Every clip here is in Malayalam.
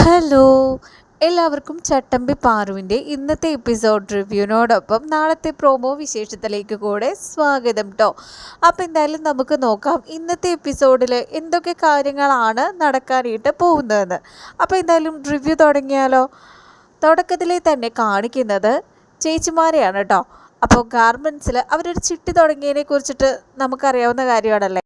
ഹലോ. എല്ലാവർക്കും ചട്ടമ്പി പാറുവിന്റെ ഇന്നത്തെ എപ്പിസോഡ് റിവ്യൂവിനോടൊപ്പം നാളത്തെ പ്രോമോ വിശേഷത്തിലേക്ക് കൂടെ സ്വാഗതം കേട്ടോ അപ്പോൾ എന്തായാലും നമുക്ക് നോക്കാം ഇന്നത്തെ എപ്പിസോഡിൽ എന്തൊക്കെ കാര്യങ്ങളാണ് നടക്കാനായിട്ട് പോകുന്നതെന്ന്. അപ്പോൾ എന്തായാലും റിവ്യൂ തുടങ്ങിയാലോ? തുടക്കത്തിലെ തന്നെ കാണിക്കുന്നത് ചേച്ചിമാരെയാണ് കേട്ടോ അപ്പോൾ ഗാർമെന്റ്സിൽ അവരൊരു ചിട്ടി തുടങ്ങിയതിനെ കുറിച്ചിട്ട് നമുക്കറിയാവുന്ന കാര്യമാണല്ലേ?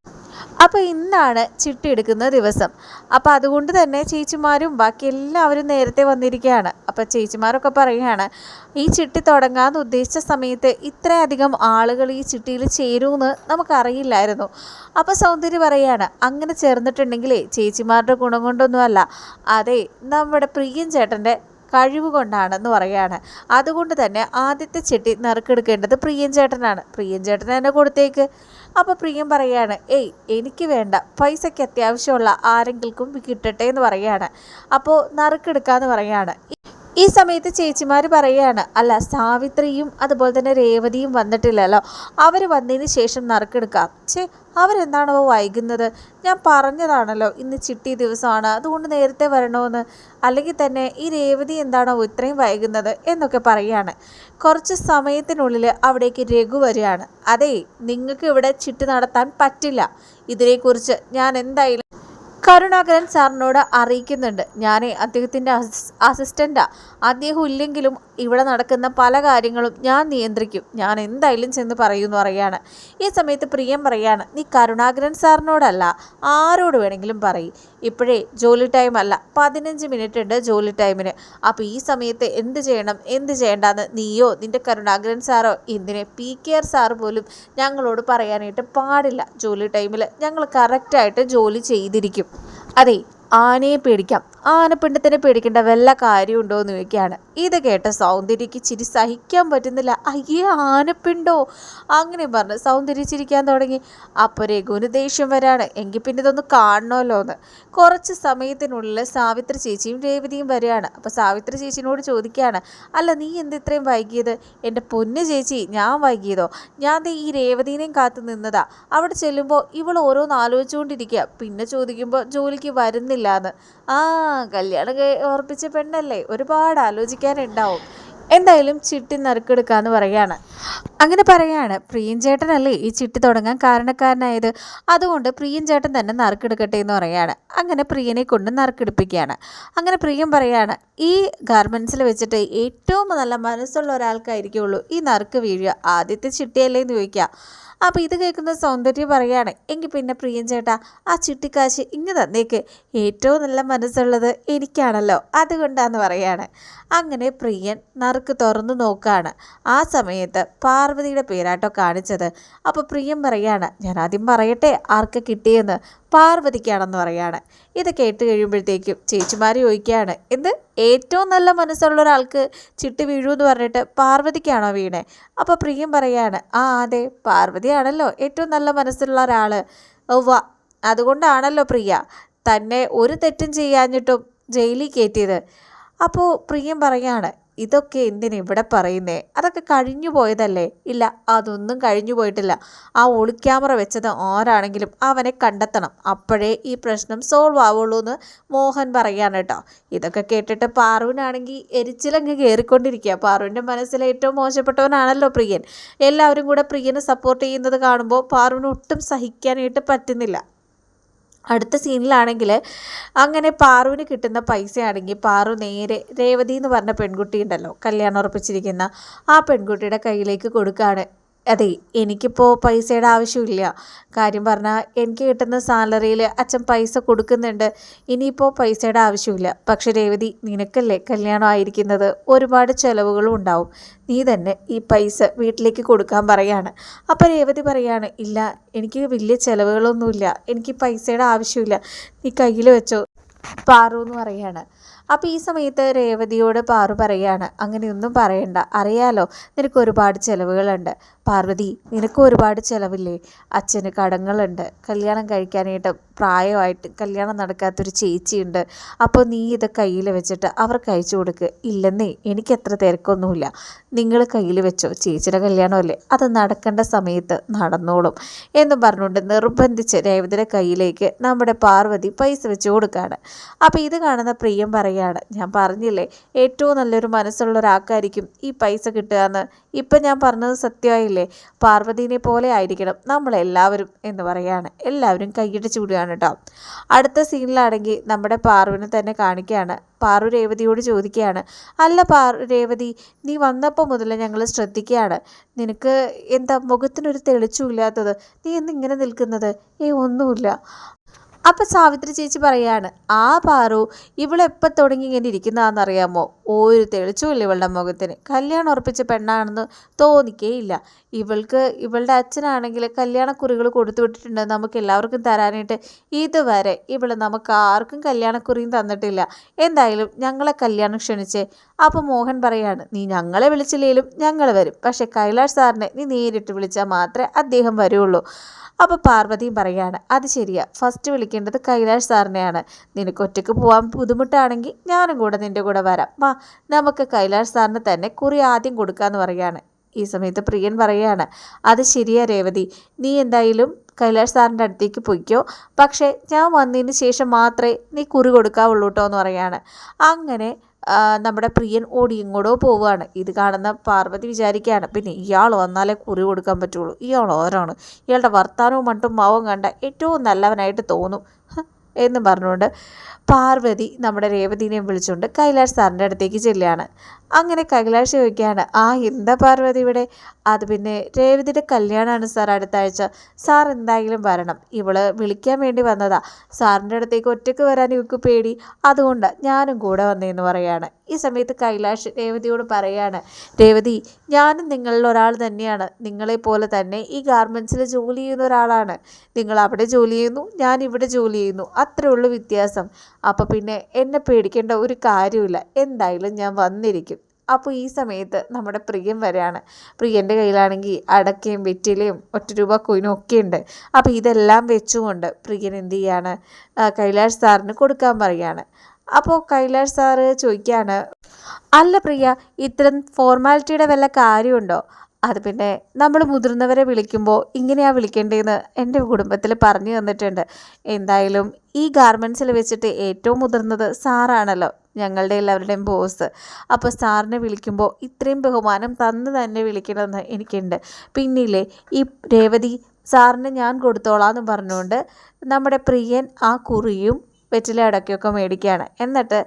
അപ്പോൾ ഇന്നാണ് ചിട്ടി എടുക്കുന്ന ദിവസം. അപ്പോൾ അതുകൊണ്ട് തന്നെ ചേച്ചിമാരും ബാക്കി എല്ലാവരും നേരത്തെ വന്നിരിക്കുകയാണ്. അപ്പോൾ ചേച്ചിമാരൊക്കെ പറയുകയാണ് ഈ ചിട്ടി തുടങ്ങാമെന്ന് ഉദ്ദേശിച്ച സമയത്ത് ഇത്രയധികം ആളുകൾ ഈ ചിട്ടിയിൽ ചേരുമെന്ന് നമുക്കറിയില്ലായിരുന്നു. അപ്പോൾ സൗന്ദര്യ പറയുകയാണ് അങ്ങനെ ചേർന്നിട്ടുണ്ടെങ്കിലേ ചേച്ചിമാരുടെ ഗുണം കൊണ്ടൊന്നുമല്ല. അതെ നമ്മുടെ പ്രിയൻ ചേട്ടന്റെ കഴിവ് കൊണ്ടാണെന്ന് പറയുകയാണ് അതുകൊണ്ട് തന്നെ ആദ്യത്തെ ചെട്ടി നറുക്കെടുക്കേണ്ടത് പ്രിയൻ ചേട്ടനാണ്. പ്രിയൻ ചേട്ടൻ തന്നെ കൊടുത്തേക്ക്. അപ്പോൾ പ്രിയം പറയുകയാണ് ഏയ് എനിക്ക് വേണ്ട. പൈസയ്ക്ക് അത്യാവശ്യമുള്ള ആരെങ്കിലും കിട്ടട്ടെ എന്ന് പറയുകയാണ് അപ്പോൾ നറുക്കെടുക്കാന്ന് പറയാണ്. ഈ സമയത്ത് ചേച്ചിമാർ പറയുകയാണ് അല്ല സാവിത്രിയും അതുപോലെ തന്നെ രേവതിയും വന്നിട്ടില്ലല്ലോ. അവർ വന്നതിന് ശേഷം നറുക്കെടുക്കാം. ചേ അവരെന്താണോ വൈകുന്നത്? ഞാൻ പറഞ്ഞതാണല്ലോ ഇന്ന് ചിട്ടി ദിവസമാണ്. അതുകൊണ്ട് നേരത്തെ വരണമെന്ന് അല്ലെങ്കിൽ തന്നെ ഈ രേവതി എന്താണോ ഇത്രയും വൈകുന്നത്? എന്നൊക്കെ പറയുകയാണ് കുറച്ച് സമയത്തിനുള്ളിൽ അവിടേക്ക് രഘു വരികയാണ്. അതേ നിങ്ങൾക്ക് ഇവിടെ ചിട്ടി നടത്താൻ പറ്റില്ല. ഇതിനെക്കുറിച്ച് ഞാൻ എന്തായാലും കരുണാകരൻ സാറിനോട് അറിയിക്കുന്നുണ്ട്. ഞാൻ അദ്ദേഹത്തിന്റെ അസിസ് അസിസ്റ്റന്റാണ് അദ്ദേഹം ഇല്ലെങ്കിലും ഇവിടെ നടക്കുന്ന പല കാര്യങ്ങളും ഞാൻ നിയന്ത്രിക്കും. ഞാൻ എന്തായാലും ചെന്ന് പറയുമെന്ന് പറയാണ്. ഈ സമയത്ത് പ്രിയം പറയാണ് നീ കരുണാകരൻ സാറിനോടല്ല ആരോട് വേണമെങ്കിലും പറയും. ഇപ്പോഴേ ജോലി ടൈം അല്ല. പതിനഞ്ച് മിനിറ്റ് ഉണ്ട് ജോലി ടൈമിന് അപ്പോൾ ഈ സമയത്ത് എന്ത് ചെയ്യണം എന്ത് ചെയ്യേണ്ടെന്ന് നീയോ നിന്റെ കരുണാകരൻ സാറോ എന്തിനെ പി കെ ആർ സാറ് പോലും ഞങ്ങളോട് പറയാനായിട്ട് പാടില്ല. ജോലി ടൈമിൽ ഞങ്ങൾ കറക്റ്റായിട്ട് ജോലി ചെയ്തിരിക്കും. അതെ ആനയെ പേടിക്കാം. ആനപ്പിണ്ടത്തിനെ പേടിക്കേണ്ട വല്ല കാര്യമുണ്ടോ എന്ന് ചോദിക്കുകയാണ്. ഇത് കേട്ട സൗന്ദര്യക്ക് ചിരി സഹിക്കാൻ പറ്റുന്നില്ല. അയ്യേ ആനപ്പിണ്ടോ? അങ്ങനെ പറഞ്ഞ്. സൗന്ദര്യ ചിരിക്കാൻ തുടങ്ങി. അപ്പോൾ രഘുവിന് ദേഷ്യം വരാണ്. എങ്കിൽ പിന്നെ ഇതൊന്ന് കാണണമല്ലോ എന്ന് കുറച്ച് സമയത്തിനുള്ളിൽ സാവിത്രി ചേച്ചിയും രേവതിയും വരികയാണ്. അപ്പോൾ സാവിത്രി ചേച്ചിനോട് ചോദിക്കുകയാണ്. അല്ല നീ എന്ത് ഇത്രയും വൈകിയത്? എന്റെ പൊന്ന് ചേച്ചി ഞാൻ വൈകിയതോ? ഞാൻ ഈ രേവതിനെയും കാത്തു നിന്നതാ. അവിടെ ചെല്ലുമ്പോൾ ഇവൾ ഓരോന്ന് ആലോചിച്ചുകൊണ്ടിരിക്കുക. പിന്നെ ചോദിക്കുമ്പോൾ ജോലിക്ക് വരുന്നില്ല എന്ന് ആ കല്യാണം ഓർപ്പിച്ച പെണ്ണല്ലേ? ഒരുപാട് ആലോചിക്കാനുണ്ടാവും. എന്തായാലും ചിട്ടി നറുക്കെടുക്കാന്ന് പറയാണ്. അങ്ങനെ പറയാണ് പ്രിയൻ ചേട്ടനല്ലേ ഈ ചിട്ടി തുടങ്ങാൻ കാരണക്കാരനായത്? അതുകൊണ്ട് പ്രിയൻ ചേട്ടൻ തന്നെ നറുക്കെടുക്കട്ടെ എന്ന് പറയാണ്. അങ്ങനെ പ്രിയനെ കൊണ്ട് നറുക്കെടുപ്പിക്കുകയാണ്. അങ്ങനെ പ്രിയം പറയാണ് ഈ ഗാർമെൻസിൽ വെച്ചിട്ട് ഏറ്റവും നല്ല മനസ്സുള്ള ഒരാൾക്കായിരിക്കുള്ളൂ. ഈ നറുക്ക് വീഴുക. ആദ്യത്തെ ചിട്ടിയല്ലേ എന്ന് ചോദിക്കുക. അപ്പോൾ ഇത് കേൾക്കുന്ന സൗന്ദര്യം പറയുകയാണ് എങ്കിൽ പിന്നെ പ്രിയൻ ചേട്ടാ ആ ചിട്ടിക്കാശ് ഇങ്ങ് തന്നേക്ക്. ഏറ്റവും നല്ല മനസ്സുള്ളത് എനിക്കാണല്ലോ. അതുകൊണ്ടാന്ന് പറയുകയാണ്. അങ്ങനെ പ്രിയൻ നറുക്ക് തുറന്നു നോക്കുകയാണ് ആ സമയത്ത് പാർവതിയുടെ പേരാട്ടോ കാണിച്ചത്. അപ്പോൾ പ്രിയം പറയുകയാണ് ഞാൻ ആദ്യം പറയട്ടെ ആർക്ക് കിട്ടിയെന്ന്? പാർവതിക്കാണെന്ന് പറയാണ് ഇത് കേട്ട് കഴിയുമ്പോഴത്തേക്കും ചേച്ചിമാർ ചോദിക്കുകയാണ് എന്ത്? ഏറ്റവും നല്ല മനസ്സുള്ള ഒരാൾക്ക് ചിട്ടി വീഴുമെന്ന് പറഞ്ഞിട്ട് പാർവതിക്കാണോ വീണേ? അപ്പോൾ പ്രിയം പറയാണ് ആ അതെ പാർവതിയാണല്ലോ ഏറ്റവും നല്ല മനസ്സുള്ള ഒരാൾ ഒവ്വ അതുകൊണ്ടാണല്ലോ പ്രിയ തന്നെ ഒരു തെറ്റും ചെയ്യാഞ്ഞിട്ടും ജയിലിൽ കയറ്റിയത്. അപ്പോൾ പ്രിയം പറയാണ് ഇതൊക്കെ എന്തിനാ ഇവിടെ പറയുന്നേ? അതൊക്കെ കഴിഞ്ഞു പോയതല്ലേ? ഇല്ല അതൊന്നും കഴിഞ്ഞു പോയിട്ടില്ല. ആ ഒളിക്യാമറ വെച്ചത് ആരാണെങ്കിലും അവനെ കണ്ടെത്തണം. അപ്പോഴേ ഈ പ്രശ്നം സോൾവ് ആവുള്ളൂ എന്ന് മോഹൻ പറയാണ് കേട്ടോ. ഇതൊക്കെ കേട്ടിട്ട് പാറുവിനാണെങ്കിൽ എരിച്ചിലങ്ങ് കയറിക്കൊണ്ടിരിക്കുക പാറുവിന്റെ മനസ്സിൽ ഏറ്റവും മോശപ്പെട്ടവനാണല്ലോ പ്രിയൻ. എല്ലാവരും കൂടെ പ്രിയനെ സപ്പോർട്ട് ചെയ്യുന്നത് കാണുമ്പോൾ പാറുവിന് ഒട്ടും സഹിക്കാനായിട്ട് പറ്റുന്നില്ല. അടുത്ത സീനിലാണെങ്കിൽ അങ്ങനെ പാറുവിന് കിട്ടുന്ന പൈസയാണെങ്കിൽ പാറു നേരെ രേവതി എന്ന് പറഞ്ഞ പെൺകുട്ടി ഉണ്ടല്ലോ കല്യാണം ഉറപ്പിച്ചിരിക്കുന്ന ആ പെൺകുട്ടിയുടെ കയ്യിലേക്ക് കൊടുക്കുകയാണ്. അതെ എനിക്കിപ്പോൾ പൈസയുടെ ആവശ്യമില്ല. കാര്യം പറഞ്ഞാൽ എനിക്ക് കിട്ടുന്ന സാലറിയിൽ അച്ഛൻ പൈസ കൊടുക്കുന്നുണ്ട്. ഇനിയിപ്പോൾ പൈസയുടെ ആവശ്യമില്ല. പക്ഷെ രേവതി നിനക്കല്ലേ കല്യാണം ആയിരിക്കുന്നത്? ഒരുപാട് ചിലവുകളും ഉണ്ടാവും. നീ തന്നെ ഈ പൈസ വീട്ടിലേക്ക് കൊടുക്കാൻ പറയാണ്. അപ്പോൾ രേവതി പറയാണ് ഇല്ല എനിക്ക് വലിയ ചിലവുകളൊന്നുമില്ല. എനിക്ക് പൈസയുടെ ആവശ്യമില്ല. നീ കയ്യിൽ വെച്ചോ. പാറു എന്ന് പറയാണ്. അപ്പോൾ ഈ സമയത്ത് രേവതിയോട് പാറു പറയാണ് അങ്ങനെയൊന്നും പറയണ്ട. അറിയാലോ നിനക്ക് ഒരുപാട് ചിലവുകളുണ്ട്. പാർവതി നിനക്ക് ഒരുപാട് ചിലവില്ലേ? അച്ഛന് കടങ്ങളുണ്ട്. കല്യാണം കഴിക്കാനായിട്ട് പ്രായമായിട്ട് കല്യാണം നടക്കാത്തൊരു ചേച്ചിയുണ്ട്. അപ്പോൾ നീ ഇത് കയ്യിൽ വെച്ചിട്ട് അവർക്ക് അയച്ചു കൊടുക്ക്. ഇല്ലെന്നേ എനിക്കത്ര തിരക്കൊന്നുമില്ല. നിങ്ങൾ കയ്യിൽ വെച്ചോ? ചേച്ചിയുടെ കല്യാണമല്ലേ? അത് നടക്കേണ്ട സമയത്ത് നടന്നോളും. എന്ന് പറഞ്ഞുകൊണ്ട് നിർബന്ധിച്ച് രേവതിയുടെ കയ്യിലേക്ക് നമ്മുടെ പാർവതി പൈസ വെച്ച് കൊടുക്കുകയാണ് അപ്പോൾ ഇത് കാണുന്ന പ്രിയം പറയാണ് ഞാൻ പറഞ്ഞില്ലേ ഏറ്റവും നല്ലൊരു മനസ്സുള്ള ഒരാൾക്കായിരിക്കും ഈ പൈസ കിട്ടുക എന്ന്. ഇപ്പം ഞാൻ പറഞ്ഞത് സത്യമായില്ലേ? പാർവതീനെ പോലെ ആയിരിക്കണം നമ്മളെല്ലാവരും എന്ന് പറയുകയാണ്. എല്ലാവരും കൈയിട്ട് ചൂടുകയാണ് കേട്ടോ. അടുത്ത സീനിലാണെങ്കിൽ നമ്മുടെ പാർവിനെ തന്നെ കാണിക്കുകയാണ്. പാറു രേവതിയോട് ചോദിക്കുകയാണ് അല്ല പാറു രേവതി നീ വന്നപ്പോൾ മുതൽ ഞങ്ങൾ ശ്രദ്ധിക്കുകയാണ്. നിനക്ക് എന്താ മുഖത്തിനൊരു തെളിച്ചുമില്ലാത്തത് നീ എന്നിങ്ങനെ നിൽക്കുന്നത്? ഏ ഒന്നുമില്ല. അപ്പം സാവിത്രി ചേച്ചി പറയാണ് ആ പാറു ഇവളെപ്പം തുടങ്ങി ഇങ്ങനെ ഇരിക്കുന്നതാണെന്നറിയാമോ? ഒരു തെളിച്ചുമില്ല ഇവളുടെ മുഖത്തിന്. കല്യാണം ഉറപ്പിച്ച പെണ്ണാണെന്ന് തോന്നിക്കേയില്ല. ഇവൾക്ക് ഇവളുടെ അച്ഛനാണെങ്കിൽ കല്യാണക്കുറികൾ കൊടുത്തു വിട്ടിട്ടുണ്ട്. നമുക്ക് എല്ലാവർക്കും തരാനായിട്ട് ഇതുവരെ ഇവൾ നമുക്ക് ആർക്കും കല്യാണക്കുറിയും തന്നിട്ടില്ല. എന്തായാലും ഞങ്ങളെ കല്യാണം ക്ഷണിച്ചേ. അപ്പോൾ മോഹൻ പറയാണ് നീ ഞങ്ങളെ വിളിച്ചില്ലെങ്കിലും ഞങ്ങൾ വരും. പക്ഷേ കൈലാഷ് സാറിനെ നീ നേരിട്ട് വിളിച്ചാൽ മാത്രമേ അദ്ദേഹം വരുള്ളൂ. അപ്പോൾ പാർവതിയും പറയാണ് അത് ശരിയാ. ഫസ്റ്റ് വിളിക്കേണ്ടത് കൈലാഷ് സാറിനെയാണ്. നിനക്ക് ഒറ്റയ്ക്ക് പോകാൻ ബുദ്ധിമുട്ടാണെങ്കിൽ ഞാനും കൂടെ നിന്റെ കൂടെ വരാം. വാ നമുക്ക് കൈലാഷ് സാറിന് തന്നെ കുറി ആദ്യം കൊടുക്കാമെന്ന് പറയാണ്. ഈ സമയത്ത് പ്രിയൻ പറയാണ് അത് ശരിയാ രേവതി. നീ എന്തായാലും കൈലാഷ് സാറിന്റെ അടുത്തേക്ക് പൊയ്ക്കോ. പക്ഷേ ഞാൻ വന്നതിന് ശേഷം മാത്രമേ നീ കുറി കൊടുക്കാവുള്ളൂ കേട്ടോ എന്ന് പറയാണ്. അങ്ങനെ നമ്മുടെ പ്രിയൻ ഓടി ഇങ്ങോട്ടോ പോവുകയാണ്. ഇത് കാണുന്ന പാർവതി വിചാരിക്കുകയാണ് പിന്നെ ഇയാൾ വന്നാലേ കുറി കൊടുക്കാൻ പറ്റുള്ളൂ. ഇയാൾ ഓരാണ് ഇയാളുടെ വർത്താനവും മട്ടും മാവും കണ്ട ഏറ്റവും നല്ലവനായിട്ട് തോന്നും. എന്ന് പറഞ്ഞുകൊണ്ട് പാർവതി നമ്മുടെ രേവതിനെ വിളിച്ചുകൊണ്ട് കൈലാഷ് സാറിന്റെ അടുത്തേക്ക് ചെല്ലുകയാണ്. അങ്ങനെ കൈലാഷ് ചോദിക്കുകയാണ് ആ എന്താ പാർവതി ഇവിടെ? അത് പിന്നെ രേവതിയുടെ കല്യാണമാണ് സാർ അടുത്ത ആഴ്ച. സാർ എന്തായാലും വരണം. ഇവൾ വിളിക്കാൻ വേണ്ടി വന്നതാ. സാറിന്റെ അടുത്തേക്ക് ഒറ്റയ്ക്ക് വരാൻ ഇവക്ക് പേടി. അതുകൊണ്ട് ഞാനും കൂടെ വന്നേന്ന് പറയാണ്. ഈ സമയത്ത് കൈലാഷ് രേവതിയോട് പറയാണ്. രേവതി ഞാനും നിങ്ങളിൽ ഒരാൾ തന്നെയാണ്. നിങ്ങളെപ്പോലെ തന്നെ ഈ ഗാർമെന്റ്സിൽ ജോലി ചെയ്യുന്ന ഒരാളാണ്. നിങ്ങൾ അവിടെ ജോലി ചെയ്യുന്നു ഞാൻ ഇവിടെ ജോലി ചെയ്യുന്നു. അത്രേ ഉള്ളൂ വ്യത്യാസം. അപ്പോൾ പിന്നെ എന്നെ പേടിക്കേണ്ട ഒരു കാര്യമില്ല. എന്തായാലും ഞാൻ വന്നിരിക്കും. അപ്പോൾ ഈ സമയത്ത് നമ്മുടെ പ്രിയൻ വരെയാണ് പ്രിയന്റെ കയ്യിലാണെങ്കിൽ അടക്കയും വെറ്റിലയും ഒറ്റ രൂപ കൊയിനും ഒക്കെ ഉണ്ട്. അപ്പോൾ ഇതെല്ലാം വെച്ചുകൊണ്ട് പ്രിയൻ എന്ത് ചെയ്യാണ്? കൈലാഷ് സാറിന് കൊടുക്കാൻ പറയുകയാണ് അപ്പോൾ കൈലാഷ് സാറ് ചോദിക്കുകയാണ് അല്ല പ്രിയ ഇത്തരം ഫോർമാലിറ്റിയുടെ വല്ല കാര്യമുണ്ടോ? അത് പിന്നെ നമ്മൾ മുതിർന്നവരെ വിളിക്കുമ്പോൾ ഇങ്ങനെയാണ് വിളിക്കേണ്ടതെന്ന് എന്റെ കുടുംബത്തിൽ പറഞ്ഞു തന്നിട്ടുണ്ട്. എന്തായാലും ഈ ഗാർമെൻസിൽ വെച്ചിട്ട് ഏറ്റവും മുതിർന്നത് സാറാണല്ലോ. ഞങ്ങളുടെ എല്ലാവരുടെയും ബോസ് അപ്പോൾ സാറിനെ വിളിക്കുമ്പോൾ ഇത്രയും ബഹുമാനം തന്ന് തന്നെ വിളിക്കണമെന്ന് എനിക്കുണ്ട്. പിന്നില്ലേ ഈ രേവതി സാറിന് ഞാൻ കൊടുത്തോളാം എന്ന് പറഞ്ഞുകൊണ്ട് നമ്മുടെ പ്രിയൻ ആ കുറിയും വെറ്റില അടക്കയൊക്കെ മേടിക്കുകയാണ് എന്നിട്ട്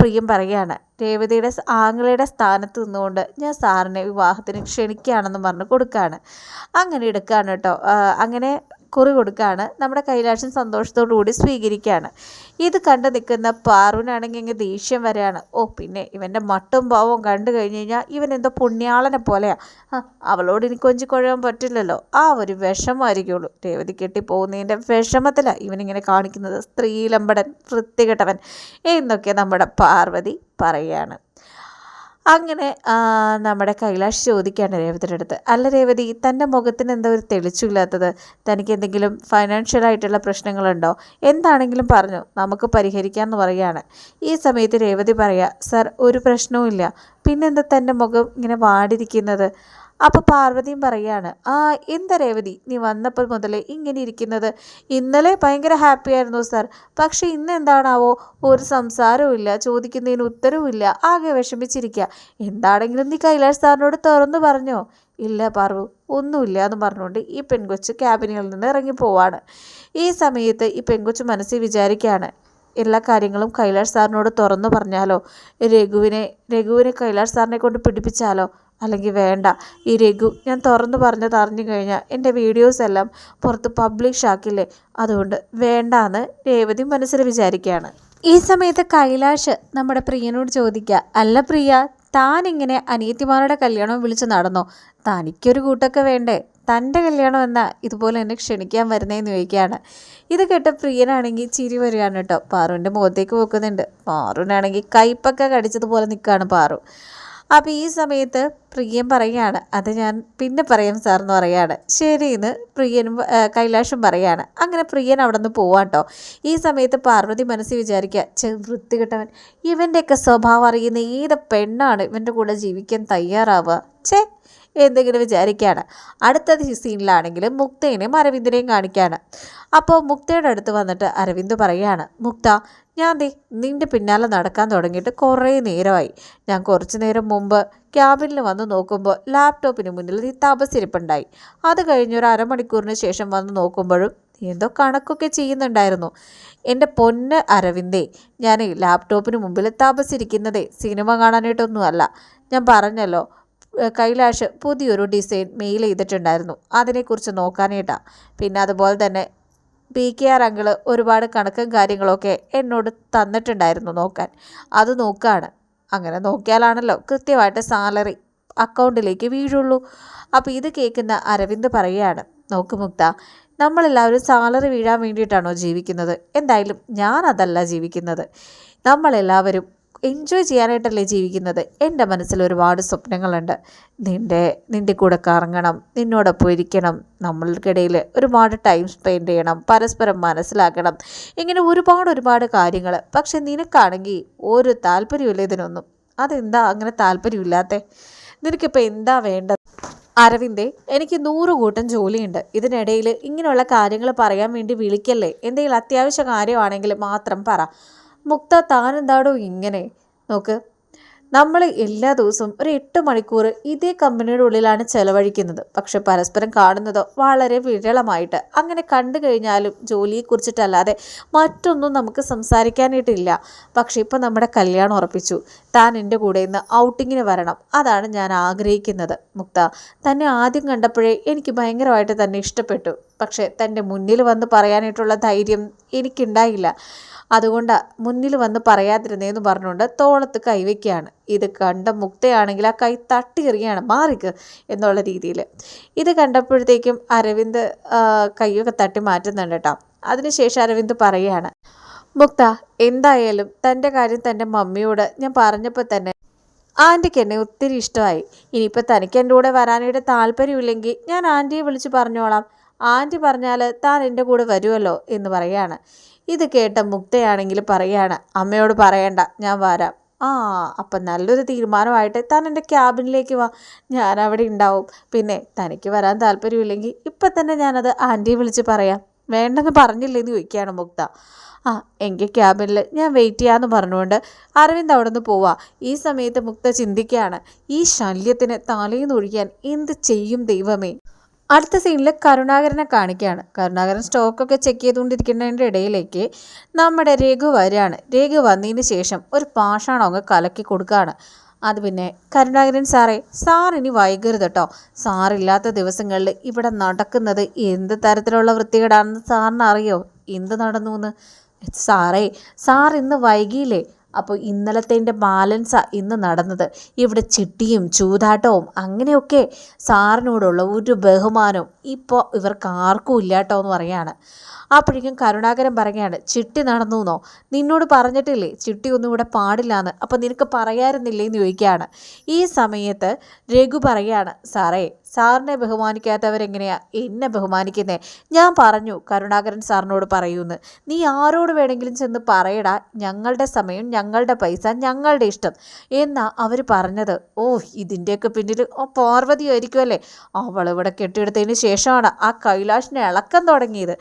പ്രിയം പറയുകയാണ് രേവതിയുടെ ആങ്ങളയുടെ സ്ഥാനത്ത് നിന്നുകൊണ്ട് ഞാൻ സാറിനെ വിവാഹത്തിന് ക്ഷണിക്കുകയാണെന്ന് പറഞ്ഞ് കൊടുക്കുകയാണ് അങ്ങനെ എടുക്കുകയാണ് കേട്ടോ. അങ്ങനെ കുറി കൊടുക്കുകയാണ് നമ്മുടെ കൈലാഷൻ സന്തോഷത്തോടു കൂടി സ്വീകരിക്കുകയാണ് ഇത് കണ്ടു നിൽക്കുന്ന പാറുവിനാണെങ്കിൽ ഇങ്ങനെ ദേഷ്യം വരെയാണ് ഓ പിന്നെ ഇവന്റെ മട്ടും ഭാവവും കണ്ടു കഴിഞ്ഞ് കഴിഞ്ഞാൽ ഇവൻ എന്തോ പുണ്യാളനെ പോലെയാണ് അവളോട് ഇനി കൊഞ്ചി കുഴയാൻ പറ്റില്ലല്ലോ. ആ ഒരു വിഷമമായിരിക്കുള്ളൂ. രേവതി കെട്ടി പോകുന്നതിന്റെ വിഷമത്തിലാണ് ഇവനിങ്ങനെ കാണിക്കുന്നത്. സ്ത്രീലമ്പടൻ വൃത്തികെട്ടവൻ എന്നൊക്കെ നമ്മുടെ പാർവതി പറയുകയാണ്. അങ്ങനെ നമ്മുടെ കൈലാഷ് ചോദിക്കുകയാണ് രേവതിയുടെ അടുത്ത്. അല്ല രേവതി തന്റെ മുഖത്തിന് എന്താ ഒരു തെളിച്ചില്ലാത്തത്? തനിക്ക് എന്തെങ്കിലും ഫൈനാൻഷ്യലായിട്ടുള്ള പ്രശ്നങ്ങളുണ്ടോ? എന്താണെങ്കിലും പറഞ്ഞു നമുക്ക് പരിഹരിക്കാമെന്ന് പറയുകയാണ്. ഈ സമയത്ത് രേവതി പറയുക സർ ഒരു പ്രശ്നവും പിന്നെന്താ തന്റെ മുഖം ഇങ്ങനെ വാടിയിരിക്കുന്നത്? അപ്പോൾ പാർവതിയും പറയാണ് ആ എന്താ രേവതി നീ വന്നപ്പോൾ മുതലേ ഇങ്ങനെ ഇരിക്കുന്നത്? ഇന്നലെ ഭയങ്കര ഹാപ്പി ആയിരുന്നു സാർ. പക്ഷേ ഇന്ന് എന്താണാവോ? ഒരു സംസാരവും ഇല്ല ചോദിക്കുന്നതിന് ഉത്തരവുമില്ല ആകെ വിഷമിച്ചിരിക്കുക എന്താണെങ്കിലും നീ കൈലാഷ് സാറിനോട് തുറന്നു പറഞ്ഞോ? ഇല്ല പാർവു ഒന്നുമില്ല എന്ന് പറഞ്ഞുകൊണ്ട് ഈ പെൺകൊച്ച് ക്യാബിനിൽ നിന്ന് ഇറങ്ങി പോവാണ്. ഈ സമയത്ത് ഈ പെൺകൊച്ച് മനസ്സിൽ വിചാരിക്കുകയാണ് എല്ലാ കാര്യങ്ങളും കൈലാഷ് സാറിനോട് തുറന്നു പറഞ്ഞാലോ? രഘുവിനെ രഘുവിനെ കൈലാഷ് സാറിനെ കൊണ്ട് പിടിപ്പിച്ചാലോ? അല്ലെങ്കിൽ വേണ്ട. ഈ രഘു ഞാൻ തുറന്നു പറഞ്ഞത് അറിഞ്ഞു കഴിഞ്ഞാൽ എന്റെ വീഡിയോസ് എല്ലാം പുറത്ത് പബ്ലിഷ് ആക്കില്ലേ? അതുകൊണ്ട് വേണ്ട എന്ന് രേവതി മനസ്സിൽ വിചാരിക്കുകയാണ്. ഈ സമയത്ത് കൈലാഷ് നമ്മുടെ പ്രിയനോട് ചോദിക്കുക അല്ല പ്രിയ താൻ ഇങ്ങനെ അനിയത്തിമാരുടെ കല്യാണം വിളിച്ച് നടന്നോ? തനിക്കൊരു കൂട്ടൊക്കെ വേണ്ടേ? തന്റെ കല്യാണം എന്നാ ഇതുപോലെ എന്നെ ക്ഷണിക്കാൻ വരുന്നതെന്ന് ചോദിക്കുകയാണ്. ഇത് കേട്ട പ്രിയനാണെങ്കിൽ ചിരി വരികയാണ് കേട്ടോ. പാറുവിന്റെ മുഖത്തേക്ക് പോക്കുന്നുണ്ട് പാറുവിനാണെങ്കിൽ കയ്പൊക്കെ കടിച്ചതുപോലെ നിൽക്കുകയാണ് പാറു. അപ്പോൾ ഈ സമയത്ത് പ്രിയൻ പറയുകയാണ് അത് ഞാൻ പിന്നെ പറയാം സാർ എന്ന് പറയാണ്. ശരിയെന്ന് പ്രിയനും കൈലാഷും പറയാണ്. അങ്ങനെ പ്രിയൻ അവിടെ നിന്ന് പോവാട്ടോ ഈ സമയത്ത് പാർവതി മനസ്സിൽ വിചാരിക്കുക ചെ വൃത്തികെട്ടവൻ. ഇവന്റെയൊക്കെ സ്വഭാവം അറിയുന്ന ഏത് പെണ്ണാണ് ഇവന്റെ കൂടെ ജീവിക്കാൻ തയ്യാറാവുക? ചേ എന്തെങ്കിലും വിചാരിക്കുകയാണ്. അടുത്ത സീനിലാണെങ്കിലും മുക്തേനെയും അരവിന്ദിനെയും കാണിക്കുകയാണ്. അപ്പോൾ മുക്തയുടെ അടുത്ത് വന്നിട്ട് അരവിന്ദ് പറയുകയാണ് മുക്ത ഞാൻ ദേ നിന്റെ പിന്നാലെ നടക്കാൻ തുടങ്ങിയിട്ട് കുറേ നേരമായി. ഞാൻ കുറച്ച് നേരം മുമ്പ് ക്യാബിനിൽ വന്ന് നോക്കുമ്പോൾ ലാപ്ടോപ്പിന് മുന്നിൽ നീ തപസിരിപ്പുണ്ടായി അത് കഴിഞ്ഞൊരു അരമണിക്കൂറിന് ശേഷം വന്ന് നോക്കുമ്പോഴും എന്തോ കണക്കൊക്കെ ചെയ്യുന്നുണ്ടായിരുന്നു. എന്റെ പൊന്ന് അരവിന്ദേ ഞാൻ ലാപ്ടോപ്പിന് മുമ്പിൽ തപസിരിക്കുന്നതേ സിനിമ കാണാനായിട്ടൊന്നുമല്ല. ഞാൻ പറഞ്ഞല്ലോ കൈലാഷ് പുതിയൊരു ഡിസൈൻ മെയിൽ ചെയ്തിട്ടുണ്ടായിരുന്നു. അതിനെക്കുറിച്ച് നോക്കാനായിട്ടാണ് പിന്നെ അതുപോലെ തന്നെ പി കെ ആർ അങ്കിൾ ഒരുപാട് കണക്കും കാര്യങ്ങളൊക്കെ എന്നോട് തന്നിട്ടുണ്ടായിരുന്നു നോക്കാൻ. അത് നോക്കുകയാണ് അങ്ങനെ നോക്കിയാലാണല്ലോ കൃത്യമായിട്ട് സാലറി അക്കൗണ്ടിലേക്ക് വീഴുള്ളൂ. അപ്പോൾ ഇത് കേൾക്കുന്ന അരവിന്ദ് പറയുകയാണ് നോക്ക് മുക്ത നമ്മളെല്ലാവരും സാലറി വീഴാൻ വേണ്ടിയിട്ടാണോ ജീവിക്കുന്നത്? എന്തായാലും ഞാൻ അതല്ല ജീവിക്കുന്നത്. നമ്മളെല്ലാവരും എൻജോയ് ചെയ്യാനായിട്ടല്ലേ ജീവിക്കുന്നത്? എന്റെ മനസ്സിൽ ഒരുപാട് സ്വപ്നങ്ങളുണ്ട്. നിന്റെ നിന്റെ കൂടെ കറങ്ങണം നിന്നോടൊപ്പം ഇരിക്കണം നമ്മൾക്കിടയിൽ ഒരുപാട് ടൈം സ്പെൻഡ് ചെയ്യണം പരസ്പരം മനസ്സിലാക്കണം. ഇങ്ങനെ ഒരുപാട് ഒരുപാട് കാര്യങ്ങൾ. പക്ഷെ നിനക്കാണെങ്കിൽ ഒരു താല്പര്യമില്ല ഇതിനൊന്നും. അതെന്താ അങ്ങനെ താല്പര്യമില്ലാത്തേ? നിനക്കിപ്പോൾ എന്താ വേണ്ടത്? അരവിന്ദേ എനിക്ക് നൂറ് കൂട്ടം ജോലിയുണ്ട്. ഇതിനിടയിൽ ഇങ്ങനെയുള്ള കാര്യങ്ങൾ പറയാൻ വേണ്ടി വിളിക്കല്ലേ? എന്തെങ്കിലും അത്യാവശ്യ കാര്യമാണെങ്കിൽ മാത്രം പറ. മുക്ത താനെന്താടോ ഇങ്ങനെ? നോക്ക്. നമ്മൾ എല്ലാ ദിവസവും ഒരു എട്ട് മണിക്കൂർ ഇതേ കമ്പനിയുടെ ഉള്ളിലാണ് ചെലവഴിക്കുന്നത്. പക്ഷെ പരസ്പരം കാണുന്നത് വളരെ വിരളമായിട്ട്. അങ്ങനെ കണ്ടു കഴിഞ്ഞാലും ജോലിയെക്കുറിച്ചിട്ടല്ലാതെ മറ്റൊന്നും നമുക്ക് സംസാരിക്കാനായിട്ടില്ല. പക്ഷെ ഇപ്പം നമ്മുടെ കല്യാണം ഉറപ്പിച്ചു. താൻ എന്റെ കൂടെ ഇന്ന് ഔട്ടിങ്ങിന് വരണം. അതാണ് ഞാൻ ആഗ്രഹിക്കുന്നത്. മുക്ത തന്നെ ആദ്യം കണ്ടപ്പോഴേ എനിക്ക് ഭയങ്കരമായിട്ട് തന്നെ ഇഷ്ടപ്പെട്ടു. പക്ഷേ തന്റെ മുന്നിൽ വന്ന് പറയാനായിട്ടുള്ള ധൈര്യം എനിക്കുണ്ടായില്ല. അതുകൊണ്ട് മുന്നിൽ വന്ന് പറയാതിരുന്നേന്ന് പറഞ്ഞുകൊണ്ട് തോളത്ത് കൈവയ്ക്കുകയാണ് ഇത് കണ്ട മുക്തയാണെങ്കിൽ ആ കൈ തട്ടിയെറിയാണ് മാറിക്ക് എന്നുള്ള രീതിയിൽ. ഇത് കണ്ടപ്പോഴത്തേക്കും അരവിന്ദ് കൈയൊക്കെ തട്ടി മാറ്റുന്നുണ്ട് കേട്ടോ. അതിനുശേഷം അരവിന്ദ് പറയുകയാണ് മുക്ത എന്തായാലും തന്റെ കാര്യം തന്റെ മമ്മിയോട് ഞാൻ പറഞ്ഞപ്പോൾ തന്നെ ആന്റിക്ക് എന്നെ ഒത്തിരി ഇഷ്ടമായി. ഇനിയിപ്പോൾ തനിക്ക് എന്റെ കൂടെ വരാനായിട്ട് താല്പര്യമില്ലെങ്കിൽ ഞാൻ ആന്റിയെ വിളിച്ച് പറഞ്ഞോളാം. ആന്റി പറഞ്ഞാൽ താൻ എന്റെ കൂടെ വരുമല്ലോ എന്ന് പറയാണ് ഇത് കേട്ട മുക്തയാണെങ്കിൽ പറയാണ് അമ്മയോട് പറയണ്ട ഞാൻ വരാം. ആ അപ്പം നല്ലൊരു തീരുമാനമായിട്ട് താൻ എന്റെ ക്യാബിനിലേക്ക് വാ ഞാൻ അവിടെ ഉണ്ടാവും. പിന്നെ തനിക്ക് വരാൻ താല്പര്യമില്ലെങ്കിൽ ഇപ്പം തന്നെ ഞാനത് ആന്റിയെ വിളിച്ച് പറയാം. വേണ്ടെന്ന് പറഞ്ഞില്ലെന്ന് ചോദിക്കുകയാണ് മുക്ത. ആ എങ്കിൽ ക്യാബിനിൽ ഞാൻ വെയിറ്റ് ചെയ്യാമെന്ന് പറഞ്ഞുകൊണ്ട് അരവിന്ദ് അവിടെ നിന്ന് പോവാ. ഈ സമയത്ത് മുക്ത ചിന്തിക്കുകയാണ് ഈ ശല്യത്തിന് തലേന്ന് ഒഴിക്കാൻ എന്ത് ചെയ്യും ദൈവമേ? അടുത്ത സീനിൽ കരുണാകരനെ കാണിക്കുകയാണ്. കരുണാകരൻ സ്റ്റോക്കൊക്കെ ചെക്ക് ചെയ്തുകൊണ്ടിരിക്കുന്നതിന്റെ ഇടയിലേക്ക് നമ്മുടെ രഘു വരികയാണ്. രഘു വന്നതിന് ശേഷം ഒരു പാഷാണോ അങ്ങ് കലക്കി കൊടുക്കുകയാണ്. അത് പിന്നെ കരുണാകരൻ സാറേ സാർ ഇനി വൈകരുത് കേട്ടോ. സാറില്ലാത്ത ദിവസങ്ങളിൽ ഇവിടെ നടക്കുന്നത് എന്ത് തരത്തിലുള്ള വൃത്തികേടാണെന്ന് സാറിന് അറിയോ? എന്ത് നടന്നു എന്ന് സാറേ സാർ ഇന്ന് വൈകിയില്ലേ? അപ്പോൾ ഇന്നലത്തെ ബാലൻസ ഇന്ന് നടന്നത്. ഇവിടെ ചിട്ടിയും ചൂതാട്ടവും അങ്ങനെയൊക്കെ സാറിനോടുള്ള ഒരു ബഹുമാനവും ഇപ്പോൾ ഇവർക്ക് ആർക്കും ഇല്ലാട്ടോ എന്ന് പറയാണ്. അപ്പോഴേക്കും കരുണാകരൻ പറയുകയാണ് ചിട്ടി നടന്നു എന്നോ നിന്നോട് പറഞ്ഞിട്ടില്ലേ ചിട്ടി ഒന്നും ഇവിടെ പാടില്ലാന്ന്. അപ്പം നിനക്ക് പറയാറുന്നില്ലേ? എന്ന് ചോദിക്കുകയാണ്. ഈ സമയത്ത് രഘു പറയുകയാണ് സാറേ സാറിനെ ബഹുമാനിക്കാത്തവരെങ്ങനെയാ എന്നെ ബഹുമാനിക്കുന്നേ? ഞാൻ പറഞ്ഞു കരുണാകരൻ സാറിനോട് പറയൂന്ന്. നീ ആരോട് വേണമെങ്കിലും ചെന്ന് പറയടാ. ഞങ്ങളുടെ സമയം ഞങ്ങളുടെ പൈസ ഞങ്ങളുടെ ഇഷ്ടം. എന്നാ അവർ പറഞ്ഞത് ഓ ഇതിന്റെയൊക്കെ പിന്നിൽ ഓ പാർവതി ആയിരിക്കുമല്ലേ അവളിവിടെ കെട്ടിയെടുത്തതിന് ശേഷമാണ് ആ കൈലാഷിനെ ഇളക്കം തുടങ്ങിയത്.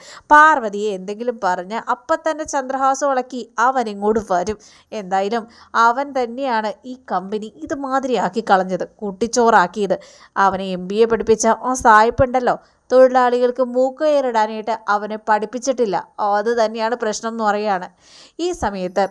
പാർവതിയെ എന്തെങ്കിലും പറഞ്ഞ് അപ്പം തന്നെ ചന്ദ്രഹാസം ഇളക്കി അവൻ ഇങ്ങോട്ട് വരും. എന്തായാലും അവൻ തന്നെയാണ് ഈ കമ്പനി ഇതുമാതിരിയാക്കി കളഞ്ഞത് കൂട്ടിച്ചോറാക്കിയത്. അവനെ എം ബി എ പഠിപ്പിച്ച ആ സായിപ്പുണ്ടല്ലോ തൊഴിലാളികൾക്ക് മൂക്കുകയറിടാനായിട്ട് അവനെ പഠിപ്പിച്ചിട്ടില്ല. അത് തന്നെയാണ് പ്രശ്നം എന്ന് പറയുകയാണ്. ഈ സമയത്ത്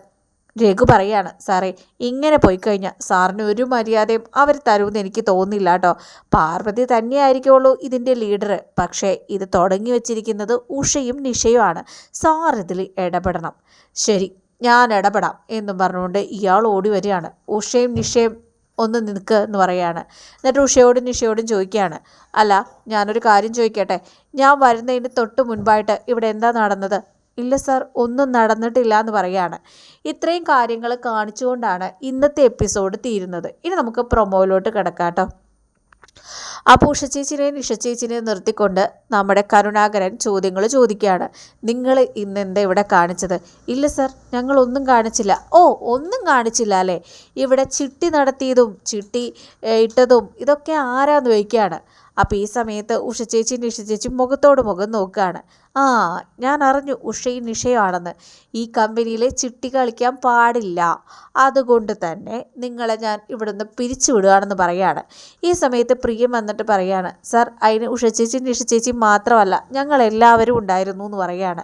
രഘു പറയാണ് സാറേ ഇങ്ങനെ പോയി കഴിഞ്ഞാൽ സാറിന് ഒരു മര്യാദയും അവർ തരുമെന്ന് എനിക്ക് തോന്നുന്നില്ല കേട്ടോ. പാർവതി തന്നെയായിരിക്കുള്ളൂ ഇതിന്റെ ലീഡർ പക്ഷേ ഇത് തുടങ്ങി വച്ചിരിക്കുന്നത് ഉഷയും നിഷയുമാണ് സാർ ഇതിൽ ഇടപെടണം. ശരി ഞാൻ ഇടപെടാം എന്നും പറഞ്ഞുകൊണ്ട് ഇയാൾ ഓടി വരികയാണ്. ഉഷയും നിഷയും ഒന്ന് നിൽക്ക് എന്ന് പറയാണ്. എന്നിട്ട് ഉഷയോടും നിഷയോടും ചോദിക്കുകയാണ് അല്ല ഞാനൊരു കാര്യം ചോദിക്കട്ടെ? ഞാൻ വരുന്നതിന് തൊട്ട് മുൻപായിട്ട് ഇവിടെ എന്താ നടന്നത്? ഇല്ല സർ ഒന്നും നടന്നിട്ടില്ല എന്ന് പറയാണ് ഇത്രയും കാര്യങ്ങൾ കാണിച്ചുകൊണ്ടാണ് ഇന്നത്തെ എപ്പിസോഡ് തീരുന്നത്. ഇനി നമുക്ക് പ്രൊമോയിലോട്ട് കിടക്കാം കേട്ടോ. അപ്പോൾ ഉഷച്ചേച്ചിനെ നിഷച്ചേച്ചിനെ നിർത്തിക്കൊണ്ട് നമ്മുടെ കരുണാകരൻ ചോദ്യങ്ങൾ ചോദിക്കുകയാണ്. നിങ്ങൾ ഇന്ന് എന്താ ഇവിടെ കാണിച്ചത്? ഇല്ല സർ ഞങ്ങളൊന്നും കാണിച്ചില്ല. ഓ ഒന്നും കാണിച്ചില്ല അല്ലേ? ഇവിടെ ചിട്ടി നടത്തിയതും ചിട്ടി ഇട്ടതും ഇതൊക്കെ ആരാന്ന് ചോദിക്കുകയാണ്. അപ്പോൾ ഈ സമയത്ത് ഉഷ ചേച്ചി നിഷ ചേച്ചി മുഖത്തോട് മുഖം നോക്കുകയാണ്. ആ ഞാൻ അറിഞ്ഞു ഉഷയും നിഷയാണെന്ന് ഈ കമ്പനിയിലെ ചിട്ടി കളിക്കാൻ പാടില്ല. അതുകൊണ്ട് തന്നെ നിങ്ങളെ ഞാൻ ഇവിടുന്ന് പിരിച്ചു വിടുകയാണെന്ന് പറയുകയാണ്. ഈ സമയത്ത് പ്രിയം പറയാണ് സർ അതിന് ഉഷ ചേച്ചി നിഷ ചേച്ചി മാത്രമല്ല ഞങ്ങൾ എല്ലാവരും ഉണ്ടായിരുന്നു എന്ന് പറയുകയാണ്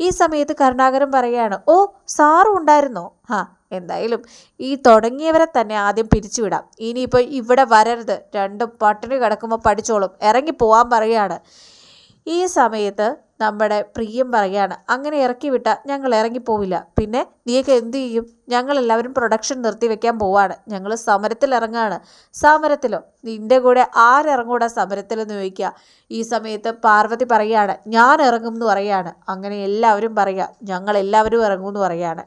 ഈ സമയത്ത് കരുണാകരൻ പറയാണ് ഓ സാറും ഉണ്ടായിരുന്നോ? ആ എന്തായാലും ഈ തുടങ്ങിയവരെ തന്നെ ആദ്യം പിരിച്ചുവിടാം. ഇനിയിപ്പോൾ ഇവിടെ വരരുത് രണ്ടും പട്ടിണി കിടക്കുമ്പോൾ പഠിച്ചോളും. ഇറങ്ങി പോവാൻ പറയാണ്. ഈ സമയത്ത് നമ്മുടെ പ്രിയം പറയാണ് അങ്ങനെ ഇറക്കി വിട്ടാൽ ഞങ്ങൾ ഇറങ്ങിപ്പോവില്ല. പിന്നെ നീയൊക്കെ എന്തു ചെയ്യും? ഞങ്ങളെല്ലാവരും പ്രൊഡക്ഷൻ നിർത്തി വെക്കാൻ പോവാണ്. ഞങ്ങൾ സമരത്തിൽ ഇറങ്ങാണ്. സമരത്തിലോ? നിന്റെ കൂടെ ആരിറങ്ങൂടാ സമരത്തിലെന്ന് ചോദിക്കുക. ഈ സമയത്ത് പാർവതി പറയാണ് ഞാൻ ഇറങ്ങും എന്ന് പറയാണ്. അങ്ങനെ എല്ലാവരും പറയുക ഞങ്ങൾ എല്ലാവരും ഇറങ്ങും എന്ന് പറയാണ്.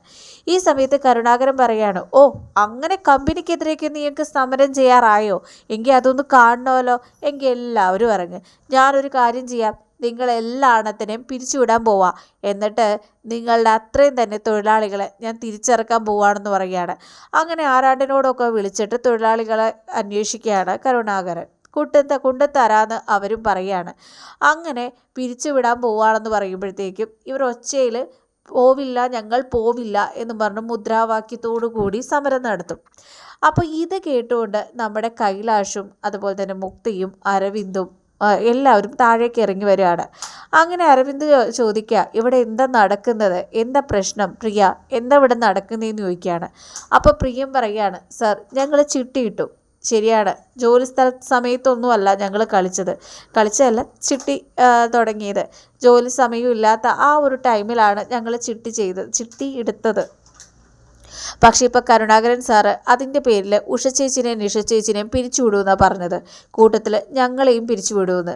ഈ സമയത്ത് കരുണാകരൻ പറയാണ് ഓ അങ്ങനെ കമ്പനിക്കെതിരേക്ക് നീക്ക് സമരം ചെയ്യാറായോ? എങ്കിൽ അതൊന്ന് കാണണമല്ലോ എങ്കിൽ എല്ലാവരും ഇറങ്ങും. ഞാനൊരു കാര്യം ചെയ്യാം. നിങ്ങൾ എല്ലാ എണ്ണത്തിനെയും പിരിച്ചുവിടാൻ പോവാ. എന്നിട്ട് നിങ്ങളുടെ അത്രയും തന്നെ തൊഴിലാളികളെ ഞാൻ തിരിച്ചിറക്കാൻ പോവാണെന്ന് പറയുകയാണ്. അങ്ങനെ ആരാണ്ടിനോടൊക്കെ വിളിച്ചിട്ട് തൊഴിലാളികളെ അന്വേഷിക്കുകയാണ് കരുണാകരൻ. കുട്ടത്ത കുണ്ടത്തരാന്ന് അവരും പറയാണ് അങ്ങനെ പിരിച്ചുവിടാൻ പോവാണെന്ന് പറയുമ്പോഴത്തേക്കും ഇവർ ഒച്ചയിൽ പോവില്ല ഞങ്ങൾ പോവില്ല എന്ന് പറഞ്ഞ് മുദ്രാവാക്യത്തോടു കൂടി സമരം നടത്തും. അപ്പോൾ ഇത് കേട്ടുകൊണ്ട് നമ്മുടെ കൈലാഷും അതുപോലെ തന്നെ മുക്തിയും അരവിന്ദും എല്ലാവരും താഴേക്ക് ഇറങ്ങി വരികയാണ്. അങ്ങനെ അരവിന്ദ് ചോദിക്കുക ഇവിടെ എന്താ നടക്കുന്നത്? എന്താ പ്രശ്നം? പ്രിയ എന്താ ഇവിടെ നടക്കുന്നതെന്ന് ചോദിക്കുകയാണ്. അപ്പോൾ പ്രിയം പറയുകയാണ് സർ ഞങ്ങൾ ചിട്ടിയിട്ടു ശരിയാണ്. ജോലി സ്ഥല സമയത്തൊന്നുമല്ല ഞങ്ങൾ കളിച്ചത്. കളിച്ചതല്ല ചിട്ടി തുടങ്ങിയത്. ജോലി സമയം ഇല്ലാത്ത ആ ഒരു ടൈമിലാണ് ഞങ്ങൾ ചിട്ടി ചെയ്തത് ചിട്ടി എടുത്തത്. പക്ഷേ ഇപ്പോൾ കരുണാകരൻ സാറ് അതിന്റെ പേരിൽ ഉഷ ചേച്ചിനെയും നിഷ ചേച്ചിനെയും പിരിച്ചുവിടുമെന്നാണ് പറഞ്ഞത്. കൂട്ടത്തിൽ ഞങ്ങളെയും പിരിച്ചുവിടുമെന്ന്.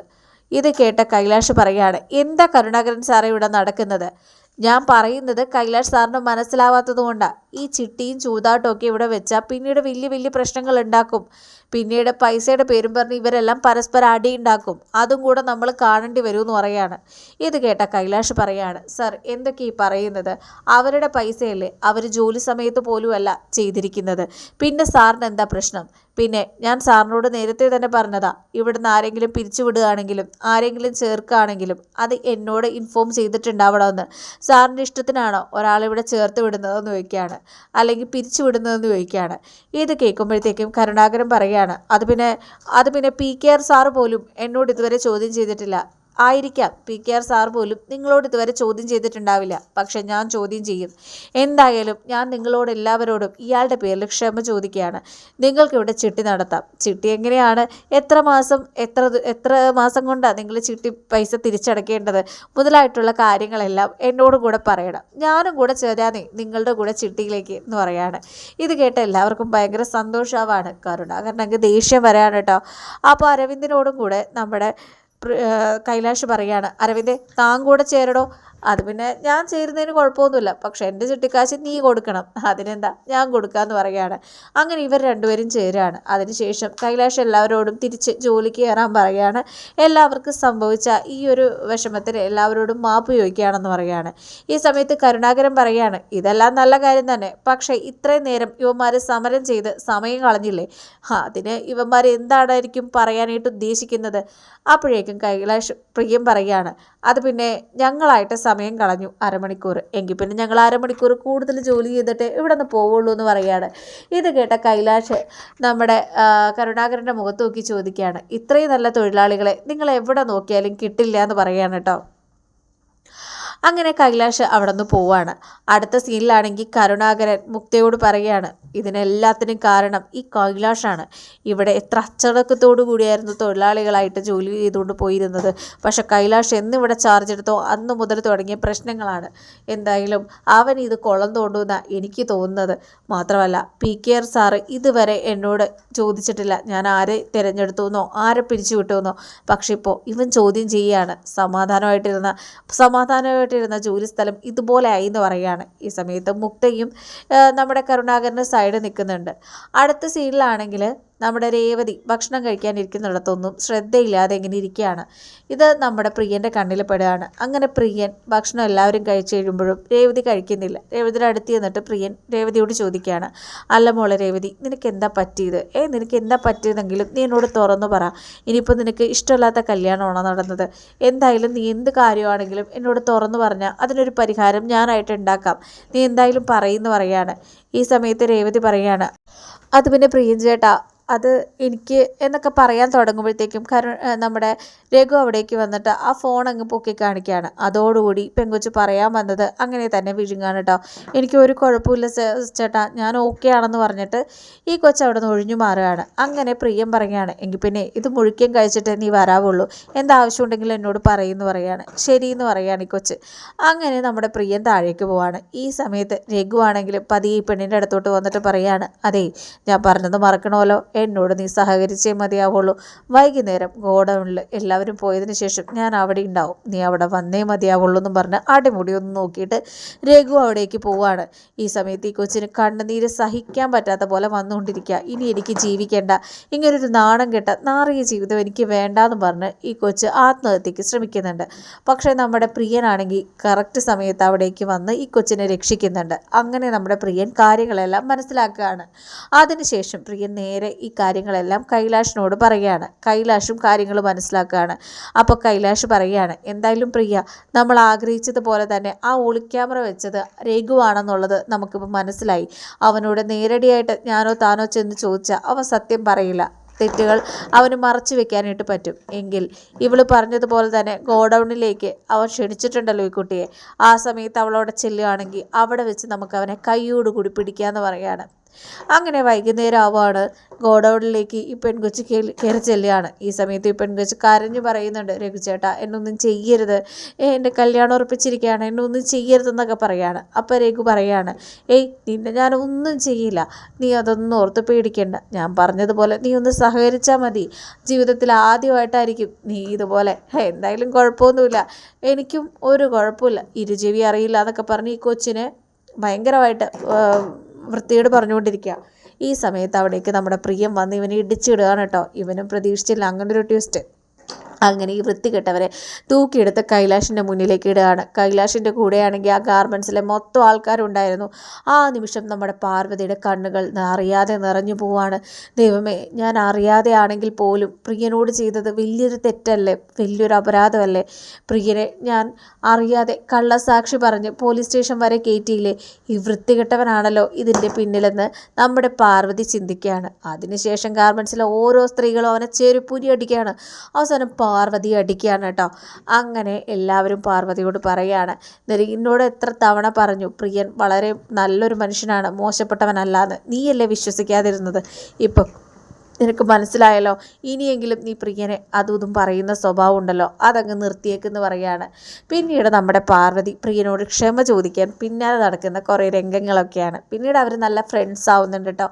ഇത് കേട്ട കൈലാഷ് പറയാണ് എന്താ കരുണാകരൻ സാറേ ഇവിടെ നടക്കുന്നത്? ഞാൻ പറയുന്നത് കൈലാഷ് സാറിന് മനസ്സിലാവാത്തത് കൊണ്ടാണ് ഈ ചിട്ടിയും ചൂതാട്ടമൊക്കെ ഇവിടെ വെച്ചാൽ പിന്നീട് വലിയ വലിയ പ്രശ്നങ്ങൾ ഉണ്ടാക്കും. പിന്നീട് പൈസയുടെ പേരും പറഞ്ഞ് ഇവരെല്ലാം പരസ്പരം അടിയുണ്ടാക്കും അതും കൂടെ നമ്മൾ കാണേണ്ടി വരും എന്ന് പറയാണ് ഇത് കേട്ട കൈലാഷ് പറയാണ് സർ എന്തൊക്കെ ഈ പറയുന്നത്? അവരുടെ പൈസയല്ലേ അവർ ജോലി സമയത്ത് പോലുമല്ല ചെയ്തിരിക്കുന്നത്. പിന്നെ സാറിന് എന്താ പ്രശ്നം? പിന്നെ ഞാൻ സാറിനോട് നേരത്തെ തന്നെ പറഞ്ഞതാ ഇവിടുന്ന് ആരെങ്കിലും പിരിച്ചുവിടുകയാണെങ്കിലും ആരെങ്കിലും ചേർക്കുകയാണെങ്കിലും അത് എന്നോട് ഇൻഫോം ചെയ്തിട്ടുണ്ടാവണമെന്ന്. സാറിന്റെ ഇഷ്ടത്തിനാണോ ഒരാളിവിടെ ചേർത്ത് വിടുന്നതെന്ന് ചോദിക്കുകയാണ് അല്ലെങ്കിൽ പിരിച്ചുവിടുന്നതെന്ന് ചോദിക്കുകയാണ്? ഇത് കേൾക്കുമ്പോഴത്തേക്കും കരുണാകരൻ പറയുകയാണ്. അത് പിന്നെ അത് പിന്നെ പി കെ ആർ സാറ് പോലും എന്നോട് ഇതുവരെ ചോദ്യം ചെയ്തിട്ടില്ല. ആയിരിക്കാം. പി കെ ആർ സാർ പോലും നിങ്ങളോട് ഇതുവരെ ചോദ്യം ചെയ്തിട്ടുണ്ടാവില്ല. പക്ഷെ ഞാൻ ചോദ്യം ചെയ്യും. എന്തായാലും ഞാൻ നിങ്ങളോട് എല്ലാവരോടും ഇയാളുടെ പേരിൽ ക്ഷമ ചോദിക്കുകയാണ്. നിങ്ങൾക്കിവിടെ ചിട്ടി നടത്താം. ചിട്ടി എങ്ങനെയാണ്? എത്ര മാസം എത്ര എത്ര മാസം കൊണ്ടാണ് നിങ്ങൾ ചിട്ടി പൈസ തിരിച്ചടക്കേണ്ടത്? മുതലായിട്ടുള്ള കാര്യങ്ങളെല്ലാം എന്നോട് കൂടെ പറയണം. ഞാനും കൂടെ ചേരാനേ നിങ്ങളുടെ കൂടെ ചിട്ടിയിലേക്ക് എന്ന് പറയാണ്. ഇത് കേട്ട എല്ലാവർക്കും ഭയങ്കര സന്തോഷമാവാണ് കാരണം. എനിക്ക് ദേഷ്യം വരാണ് കേട്ടോ. അപ്പോൾ അരവിന്ദിനോടും കൂടെ നമ്മുടെ കൈലാഷ് പറയാണ് അരവിന്ദ് താങ്കൂടെ കൂടെ ചേരടോ? അത് പിന്നെ ഞാൻ ചേരുന്നതിന് കുഴപ്പമൊന്നുമില്ല. പക്ഷെ എന്റെ ചിട്ടിക്കാശ് നീ കൊടുക്കണം. അതിനെന്താ? ഞാൻ കൊടുക്കാമെന്ന് പറയുകയാണ്. അങ്ങനെ ഇവർ രണ്ടുപേരും ചേരുകയാണ്. അതിനുശേഷം കൈലാഷ് എല്ലാവരോടും തിരിച്ച് ജോലിക്ക് കയറാൻ പറയുകയാണ്. എല്ലാവർക്കും സംഭവിച്ച ഈ ഒരു വിഷമത്തിന് എല്ലാവരോടും മാപ്പ് ചോദിക്കുകയാണെന്ന് പറയുകയാണ്. ഈ സമയത്ത് കരുണാകരൻ പറയുകയാണ് ഇതെല്ലാം നല്ല കാര്യം തന്നെ. പക്ഷേ ഇത്രയും നേരം ഇവന്മാർ സമരം ചെയ്ത് സമയം കളഞ്ഞില്ലേ? അതിന് ഇവന്മാർ എന്താണായിരിക്കും പറയാനായിട്ട് ഉദ്ദേശിക്കുന്നത്? അപ്പോഴേക്കും കൈലാഷ് പ്രിയം പറയുകയാണ് അത് പിന്നെ ഞങ്ങളായിട്ട് സമയം കളഞ്ഞു അരമണിക്കൂർ. എങ്കിൽ പിന്നെ ഞങ്ങൾ അരമണിക്കൂർ കൂടുതൽ ജോലി ചെയ്തിട്ട് ഇവിടെ നിന്ന് പോവുള്ളൂ എന്ന് പറയുകയാണ്. ഇത് കേട്ട കൈലാഷ് നമ്മുടെ കരുണാകരന്റെ മുഖത്ത് നോക്കി ചോദിക്കുകയാണ്. ഇത്രയും നല്ല തൊഴിലാളികളെ നിങ്ങൾ എവിടെ നോക്കിയാലും കിട്ടില്ല എന്ന് പറയുകയാണ് കേട്ടോ. അങ്ങനെ കൈലാഷ് അവിടെ നിന്ന് പോവാണ്. അടുത്ത സീനിലാണെങ്കിൽ കരുണാകരൻ മുക്തയോട് പറയുകയാണ് ഇതിനെല്ലാത്തിനും കാരണം ഈ കൈലാഷാണ്. ഇവിടെ എത്ര അച്ചടക്കത്തോടു കൂടിയായിരുന്നു തൊഴിലാളികളായിട്ട് ജോലി ചെയ്തുകൊണ്ട് പോയിരുന്നത്. പക്ഷെ കൈലാഷ് എന്നിവിടെ ചാർജ് എടുത്തോ അന്ന് മുതൽ തുടങ്ങിയ പ്രശ്നങ്ങളാണ്. എന്തായാലും അവൻ ഇത് കുളം തോണ്ടുന്ന എനിക്ക് തോന്നുന്നത്. മാത്രമല്ല പി കെ ആർ സാറ് ഇതുവരെ എന്നോട് ചോദിച്ചിട്ടില്ല. ഞാൻ ആരെ തിരഞ്ഞെടുത്തു എന്നോ ആരെ പിരിച്ചു എന്നോ പക്ഷെ ഇപ്പോൾ ഇവൻ ചോദ്യം ചെയ്യുകയാണ് സമാധാനമായിട്ടിരുന്ന സമാധാനമായിട്ട് കഷ്ടപ്പെട്ടിരുന്ന ജോലിസ്ഥലം ഇതുപോലെ ആയി എന്ന് പറയുകയാണ് ഈ സമയത്ത് മുക്തയും നമ്മുടെ കരുണാകരന്റെ സൈഡ് നിൽക്കുന്നുണ്ട്. അടുത്ത സീനിലാണെങ്കിൽ നമ്മുടെ രേവതി ഭക്ഷണം കഴിക്കാനിരിക്കുന്നിടത്തൊന്നും ശ്രദ്ധയില്ലാതെ ഇങ്ങനെ ഇരിക്കുകയാണ്. ഇത് നമ്മുടെ പ്രിയന്റെ കണ്ണിൽ പെടുകയാണ് അങ്ങനെ പ്രിയൻ ഭക്ഷണം എല്ലാവരും കഴിച്ചു കഴിയുമ്പോഴും രേവതി കഴിക്കുന്നില്ല. രേവതിയുടെ അടുത്ത് ചെന്നിട്ട് പ്രിയൻ രേവതിയോട് ചോദിക്കുകയാണ്. അല്ല മോളെ രേവതി നിനക്ക് എന്താ പറ്റിയത്? ഏ നിനക്ക് എന്താ പറ്റിയതെങ്കിലും നീ എന്നോട് തുറന്നു പറ. ഇനിയിപ്പോൾ നിനക്ക് ഇഷ്ടമില്ലാത്ത കല്യാണമാണോ നടന്നത്? എന്തായാലും നീ എന്ത് കാര്യമാണെങ്കിലും എന്നോട് തുറന്നു പറഞ്ഞാൽ അതിനൊരു പരിഹാരം ഞാനായിട്ട് ഉണ്ടാക്കാം. നീ എന്തായാലും പറയുന്നു പറയാണ്. ഈ സമയത്ത് രേവതി പറയാണ് അത് പിന്നെ പ്രിയൻ ചേട്ടാ അത് എനിക്ക് എന്നൊക്കെ പറയാൻ തുടങ്ങുമ്പോഴത്തേക്കും കരു നമ്മുടെ രഘു അവിടേക്ക് വന്നിട്ട് ആ ഫോൺ അങ്ങ് പൊക്കി കാണിക്കുകയാണ്. അതോടുകൂടി പെങ്കൊച്ച് പറയാൻ വന്നത് അങ്ങനെ തന്നെ വിഴുങ്ങാണ് കേട്ടോ എനിക്ക് ഒരു കുഴപ്പമില്ല ചേട്ടാ ഞാൻ ഓക്കെ ആണെന്ന് പറഞ്ഞിട്ട് ഈ കൊച്ച് അവിടെ നിന്ന് ഒഴിഞ്ഞു മാറുകയാണ്. അങ്ങനെ പ്രിയം പറയുകയാണ് എങ്കിൽ പിന്നെ ഇത് മുഴുക്കം കഴിച്ചിട്ട് നീ വരാവുള്ളൂ. എന്താവശ്യം ഉണ്ടെങ്കിലും എന്നോട് പറയുമെന്ന് പറയാണ് ശരിയെന്ന് പറയുകയാണ് ഈ കൊച്ച്. അങ്ങനെ നമ്മുടെ പ്രിയം താഴേക്ക് പോവാണ്. ഈ സമയത്ത് രഘു ആണെങ്കിലും പതിയെ ഈ പെണ്ണിന്റെ അടുത്തോട്ട് വന്നിട്ട് പറയാണ് അതെ ഞാൻ പറഞ്ഞത് മറക്കണമല്ലോ. എന്നോട് നീ സഹകരിച്ചേ മതിയാവുള്ളൂ. വൈകുന്നേരം ഗോഡൗണിൽ എല്ലാവരും പോയതിന് ശേഷം ഞാൻ അവിടെ ഉണ്ടാവും. നീ അവിടെ വന്നേ മതിയാവുള്ളൂ എന്നും പറഞ്ഞ് അടിമുടി ഒന്ന് നോക്കിയിട്ട് രഘു അവിടേക്ക് പോവാണ്. ഈ സമയത്ത് ഈ കൊച്ചിന് കണ്ണുനീര് സഹിക്കാൻ പറ്റാത്ത പോലെ വന്നുകൊണ്ടിരിക്കുക. ഇനി എനിക്ക് ജീവിക്കേണ്ട. ഇങ്ങനൊരു നാണം കെട്ട നാറിയ ജീവിതം എനിക്ക് വേണ്ടാന്ന് പറഞ്ഞ് ഈ കൊച്ച് ആത്മഹത്യക്ക് ശ്രമിക്കുന്നുണ്ട്. പക്ഷേ നമ്മുടെ പ്രിയനാണെങ്കിൽ കറക്റ്റ് സമയത്ത് അവിടേക്ക് വന്ന് ഈ കൊച്ചിനെ രക്ഷിക്കുന്നുണ്ട്. അങ്ങനെ നമ്മുടെ പ്രിയൻ കാര്യങ്ങളെല്ലാം മനസ്സിലാക്കുകയാണ്. അതിനുശേഷം പ്രിയൻ നേരെ ഈ കാര്യങ്ങളെല്ലാം കൈലാഷിനോട് പറയുകയാണ്. കൈലാഷും കാര്യങ്ങൾ മനസ്സിലാക്കുകയാണ്. അപ്പോൾ കൈലാഷ് പറയുകയാണ് എന്തായാലും പ്രിയ നമ്മൾ ആഗ്രഹിച്ചതുപോലെ തന്നെ ആ ഒളിക്യാമറ വെച്ചത് രഘുവാണെന്നുള്ളത് നമുക്കിപ്പോൾ മനസ്സിലായി. അവനോട് നേരടിയായിട്ട് ഞാനോ താനോ ചെന്ന് ചോദിച്ചാൽ അവൻ സത്യം പറയില്ല. തെറ്റുകൾ അവന് മറച്ചു വെക്കാനായിട്ട് പറ്റും. എങ്കിൽ ഇവൾ പറഞ്ഞതുപോലെ തന്നെ ഗോഡൗണിലേക്ക് അവൻ ക്ഷണിച്ചിട്ടുണ്ടല്ലോ ഈ കുട്ടിയെ. ആ സമയത്ത് അവളവിടെ ചെല്ലുകയാണെങ്കിൽ അവിടെ വെച്ച് നമുക്ക് അവനെ കൈയോടുകൂടി പിടിക്കാമെന്ന് പറയുകയാണ്. അങ്ങനെ വൈകുന്നേരം ആവുകയാണ് ഗോഡൗണിലേക്ക് ഈ പെൺകൊച്ച് കയറി ചെല്ലുകയാണ്. ഈ സമയത്ത് ഈ പെൺകൊച്ച് കരഞ്ഞു പറയുന്നുണ്ട് രഘുചേട്ടാ എന്നൊന്നും ചെയ്യരുത്. എന്റെ കല്യാണം ഉറപ്പിച്ചിരിക്കുകയാണ് എന്നൊന്നും ചെയ്യരുതെന്നൊക്കെ പറയുകയാണ് അപ്പോൾ രഘു പറയുകയാണ് ഏയ് നിന്നെ ഞാനൊന്നും ചെയ്യില്ല. നീ അതൊന്നും ഓർത്ത് പേടിക്കേണ്ട. ഞാൻ പറഞ്ഞതുപോലെ നീ ഒന്ന് സഹകരിച്ചാൽ മതി. ജീവിതത്തിൽ ആദ്യമായിട്ടായിരിക്കും നീ ഇതുപോലെ. എന്തായാലും കുഴപ്പമൊന്നുമില്ല. എനിക്കും ഒരു കുഴപ്പമില്ല. ഇരുജീവി അറിയില്ല എന്നൊക്കെ പറഞ്ഞ് ഈ കൊച്ചിനെ ഭയങ്കരമായിട്ട് വൃത്തിയോട് പറഞ്ഞുകൊണ്ടിരിക്കുക. ഈ സമയത്ത് അവിടേക്ക് നമ്മുടെ പ്രിയം വന്ന് ഇവനെ ഇടിച്ചിടുകയാണ് കേട്ടോ. ഇവനും പ്രതീക്ഷിച്ചില്ല. അങ്ങനൊരു ട്വിസ്റ്റ് അങ്ങനെ ഈ വൃത്തികെട്ടവരെ തൂക്കിയെടുത്ത് കൈലാഷിന്റെ മുന്നിലേക്ക് ഇടുകയാണ്. കൈലാഷിന്റെ കൂടെയാണെങ്കിൽ ആ ഗാർമെൻസിലെ മൊത്തം ആൾക്കാരുണ്ടായിരുന്നു. ആ നിമിഷം നമ്മുടെ പാർവതിയുടെ കണ്ണുകൾ അറിയാതെ നിറഞ്ഞു പോവാണ്. ദൈവമേ ഞാൻ അറിയാതെ ആണെങ്കിൽ പോലും പ്രിയനോട് ചെയ്തത് വലിയൊരു തെറ്റല്ലേ? വലിയൊരു അപരാധമല്ലേ? പ്രിയനെ ഞാൻ അറിയാതെ കള്ളസാക്ഷി പറഞ്ഞ് പോലീസ് സ്റ്റേഷൻ വരെ കയറ്റിയില്ലേ ഈ വൃത്തികെട്ടവനാണല്ലോ ഇതിന്റെ പിന്നിലെന്ന് നമ്മുടെ പാർവതി ചിന്തിക്കുകയാണ്. അതിനുശേഷം ഗാർമെൻസിലെ ഓരോ സ്ത്രീകളും അവനെ ചെരുപ്പൂരി അടിക്കുകയാണ്. അവസാനം പാർവതി അടിക്കുകയാണ് കേട്ടോ. അങ്ങനെ എല്ലാവരും പാർവതിയോട് പറയുകയാണ് എന്നോട് എത്ര തവണ പറഞ്ഞു പ്രിയൻ വളരെ നല്ലൊരു മനുഷ്യനാണ് മോശപ്പെട്ടവനല്ലാന്ന്. നീയല്ലേ വിശ്വസിക്കാതിരുന്നത്? ഇപ്പം നിനക്ക് മനസ്സിലായല്ലോ? ഇനിയെങ്കിലും നീ പ്രിയനെ അതും പറയുന്ന സ്വഭാവം ഉണ്ടല്ലോ. അതങ്ങ് നിർത്തിയേക്കെന്ന് പറയാണ്. പിന്നീട് നമ്മുടെ പാർവതി പ്രിയനോട് ക്ഷമ ചോദിക്കാൻ പിന്നാലെ നടക്കുന്ന കുറേ രംഗങ്ങളൊക്കെയാണ്. പിന്നീട് അവർ നല്ല ഫ്രണ്ട്സ് ആവുന്നുണ്ട് കേട്ടോ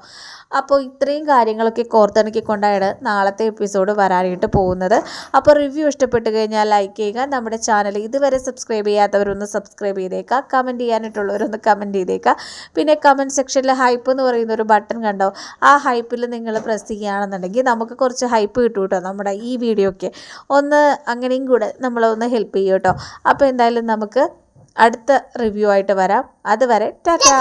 അപ്പോൾ ഇത്രയും കാര്യങ്ങളൊക്കെ കോർത്തിണക്കിക്കൊണ്ടാണ് നാളത്തെ എപ്പിസോഡ് വരാനായിട്ട് പോകുന്നത്. അപ്പോൾ റിവ്യൂ ഇഷ്ടപ്പെട്ട് കഴിഞ്ഞാൽ ലൈക്ക് ചെയ്യുക. നമ്മുടെ ചാനൽ ഇതുവരെ സബ്സ്ക്രൈബ് ചെയ്യാത്തവരൊന്ന് സബ്സ്ക്രൈബ് ചെയ്തേക്കുക. കമന്റ് ചെയ്യാനായിട്ടുള്ളവരൊന്ന് കമന്റ് ചെയ്തേക്കുക. പിന്നെ കമന്റ് സെക്ഷനിൽ ഹൈപ്പ് എന്ന് പറയുന്ന ഒരു ബട്ടൺ കണ്ടോ? ആ ഹൈപ്പിൽ നിങ്ങൾ പ്രസ് ചെയ്യുക ചെയ്യുകയാണെന്നുണ്ടെങ്കിൽ നമുക്ക് കുറച്ച് ഹൈപ്പ് കിട്ടും കേട്ടോ നമ്മുടെ ഈ വീഡിയോയ്ക്ക്. ഒന്ന് അങ്ങനെയും കൂടെ നമ്മളൊന്ന് ഹെൽപ്പ് ചെയ്യും കേട്ടോ അപ്പോൾ എന്തായാലും നമുക്ക് അടുത്ത റിവ്യൂ ആയിട്ട് വരാം. അതുവരെ ടാറ്റാ.